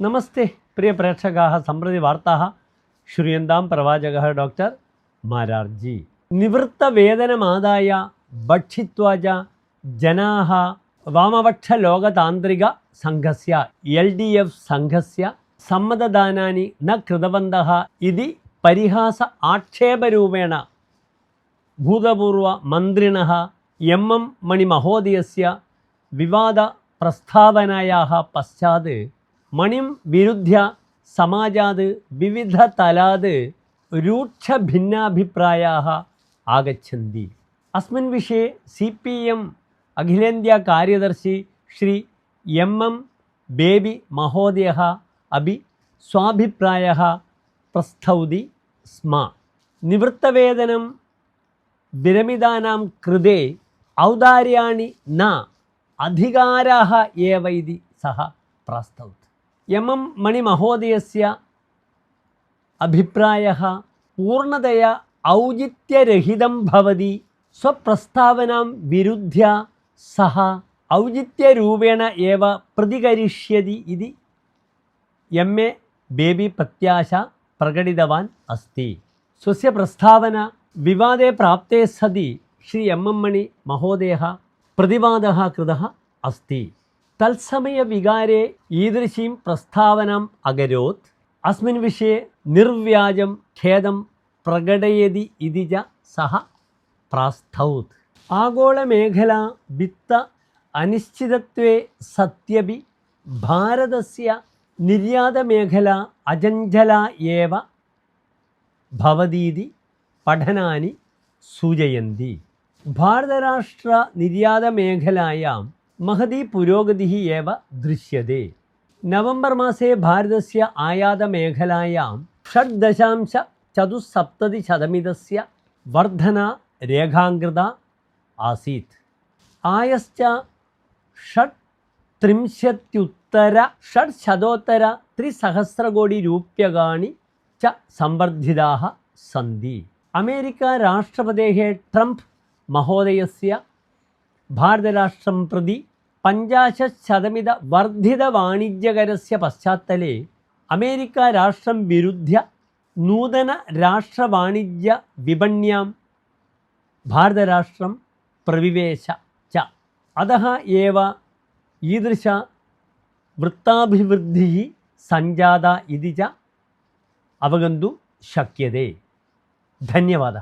നമസ്തേ പ്രിയ പ്രേക്ഷകാ സമ്പ്രതി വാർത്താ ശ്രീയന്താം പ്രവാചക ഡോക്ടർ മാരാർജി. നിവൃത്തവേതനമാദായ ഭക്ഷിത്വാജ ജനാഹ വാമപക്ഷലോകതാന്ത്രിക സംഘസ്യ എൽ ഡി എഫ് സംഘസ്യ സമ്മതദാനാനി ന കൃതവന്തഃ ഇതി പരിഹാസ ആക്ഷേപരൂപേണ ഭൂതപൂർവ മന്ത്രിണ എം എം മണിമഹോദയസ്യ വിവാദ പ്രസ്താവനയാ പശ്ചാത് മണിം വിരുദ്ധ്യ സമാജാത് വിവിധ തലാത് രൂക്ഷ ഭിന്നാഭിപ്രായാ ആഗച്ഛന്തി. അസ്മിൻ വിഷയെ സി പി എം അഖിലേന്ത്യാ കാര്യദർശി ശ്രീ എം എം ബേബി മഹോദയ അഭി സ്വാഭിപ്രായ പ്രസ്തൗതി സ്മ. നിവൃത്തവേതനം വിരമിതാനാം കൃതേ ഔദാര്യാണി ന. അധികാരാ ഏവൈതി സഹ പ്രസ്തൗത്. എം എം മണിമഹോദയസ്യ അഭിപ്രായ പൂർണതയാ ഔചിത്യരഹിതം ഭവതി സ്വപ്രസ്താവനാം വിരുദ്ധ്യ സഹ ഔചിത്യരൂപേണ ഏവ പ്രതികരിഷ്യതി ഇതി. എം എ ബേബി പ്രത്യാശ പ്രകടിതവാൻ അസ്തി. സ്വസ്യ പ്രസ്താവന വിവാദേ പ്രാപ്തേ സതി ശ്രീ എം എം മണി മഹോദയ പ്രതിവാദ കൃത അസ്തി. തത്സമയ വികാരെ ഈദൃശീം പ്രസ്താവനം അകരോത്. അസ്മിൻ വിഷയ നിർവ്യാജം ഖേദം പ്രകടയതി ഇതി സഹ പ്രാസ്തൗത്. ആഗോള മേഖല വിത്ത അനിശ്ചിതത്വേ സത്യപി ഭാരതസ്യ നിര്യാതമേഖല അജഞ്ചല ഏവ ഭവതീതി പഠനാനി സൂചയന്തി. ഭാരതരാഷ്ട്ര നിര്യാതമേഖലായാം മഹതി പുരോഗതി ഏവ ദൃശ്യതേ. നവംബർ മാസേ ഭാരതസ്യ ആയാതമേഖലായാം ഷഡ് ദശാംശ ചതുസപ്തതി ശതമിതസ്യ വർധന രേഖാങ്കൃത ആസീത്. ആയശ്ച ഷഡ് ത്രിംശത്യുത്തര ഷഡ് ശതോത്തര ത്രിസഹസ്രകോടി രൂപ്യകാണി ച സംവർദ്ധിതാ സന്തി അമേരിക്ക രാഷ്ട്രപതേ ട്രംപ് മഹോദയസ്യ ഭാരതരാഷ്ട്രം പ്രതി പഞ്ചാശതമിത വർദ്ധിത വാണിജ്യകരസ്യ പശ്ചാത്തലെ അമേരിക്ക രാഷ്ട്രം വിരുദ്ധ്യ നൂതന രാഷ്ട്രവാണിജ്യ വിപണ്യാം ഭാരതരാഷ്ട്രം പ്രവിവേശ ച. അതഃ ഏവ ഈദൃശ വൃത്താഭിവൃദ്ധി സഞ്ജാത ഇതി ച. അവഗന്തു ശക്യതേ. ധന്യവാദ